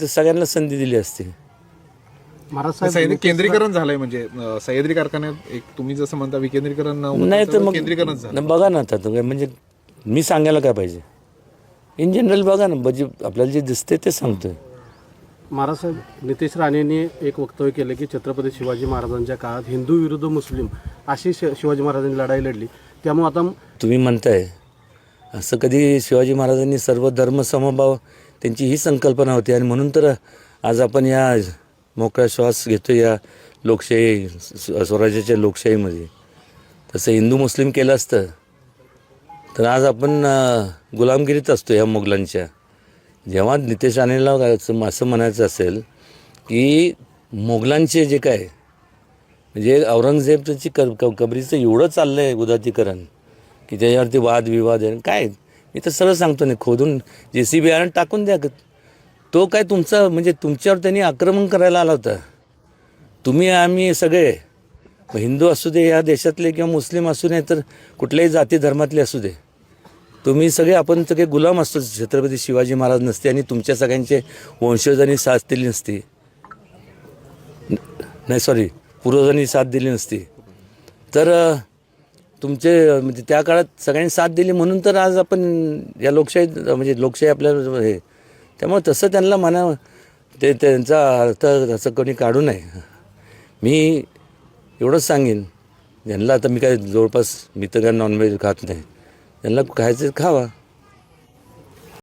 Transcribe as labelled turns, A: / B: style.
A: तर सगळ्यांना संधी दिली असती.
B: महाराज
C: केंद्रीकरण झालंय म्हणजे अं, सह्याद्री कारखान्यात एक तुम्ही जसं म्हणता विकेंद्रीकरण न होता
A: नाही तर मग
C: केंद्रीकरण झालं.
A: न- बघा ना आता तुम्ही म्हणजे मी सांगायला काय पाहिजे? इन जनरल बघा ना म्हणजे आपल्याला जे दिसते ते सांगतोय.
B: महाराज साहेब नितेश राणेंनी एक वक्तव्य केलं की छत्रपती शिवाजी महाराजांच्या काळात हिंदू विरुद्ध मुस्लिम अशी शि- शिवाजी महाराजांनी लढाई लढली. त्यामुळे आता
A: तुम्ही म्हणताय असं कधी शिवाजी महाराजांनी सर्व धर्म समभाव त्यांची ही संकल्पना होती. आणि म्हणून तर आज आपण या मोकळा श्वास घेतो या लोकशाही स्व- स्वराज्याच्या लोकशाहीमध्ये. तसं हिंदू मुस्लिम केलं असतं. तर आज आपण गुलामगिरीत असतो या मोगलांच्या. जेव्हा नितेश राणेला असं असं म्हणायचं असेल की मोगलांचे जे काय म्हणजे औरंगजेबची क- कबरीचं एवढं चाललं आहे उदातीकरण की त्याच्यावरती वादविवाद आहे. काय मी तर सरळ सांगतो नाही खोदून जे सी बी आणून टाकून द्या. तो काय तुमचा म्हणजे तुमच्यावर त्यांनी आक्रमण करायला आला होता. तुम्ही आम्ही सगळे हिंदू असू दे या देशातले किंवा मुस्लिम असू नये तर कुठल्याही जाती धर्मातले असू दे. तुम्ही सगळे आपण सगळे गुलाम असतो छत्रपती शिवाजी महाराज नसते आणि तुमच्या सगळ्यांचे वंशजांनी साथ दिली नसती. नाही सॉरी पूर्वजांनी साथ दिली नसती. तर तुमचे म्हणजे त्या काळात सगळ्यांनी साथ दिली म्हणून तर आज आपण या लोकशाहीत म्हणजे लोकशाही आपल्याला हे त्यामुळे तसं त्यांना म्हणा ते त्यांचा अर्थ असं कोणी काढू नये. मी एवढंच सांगेन. ज्यांना आता मी काय जवळपास मी तर काय नॉनव्हेज खात नाही. त्यांना खायचं खावा.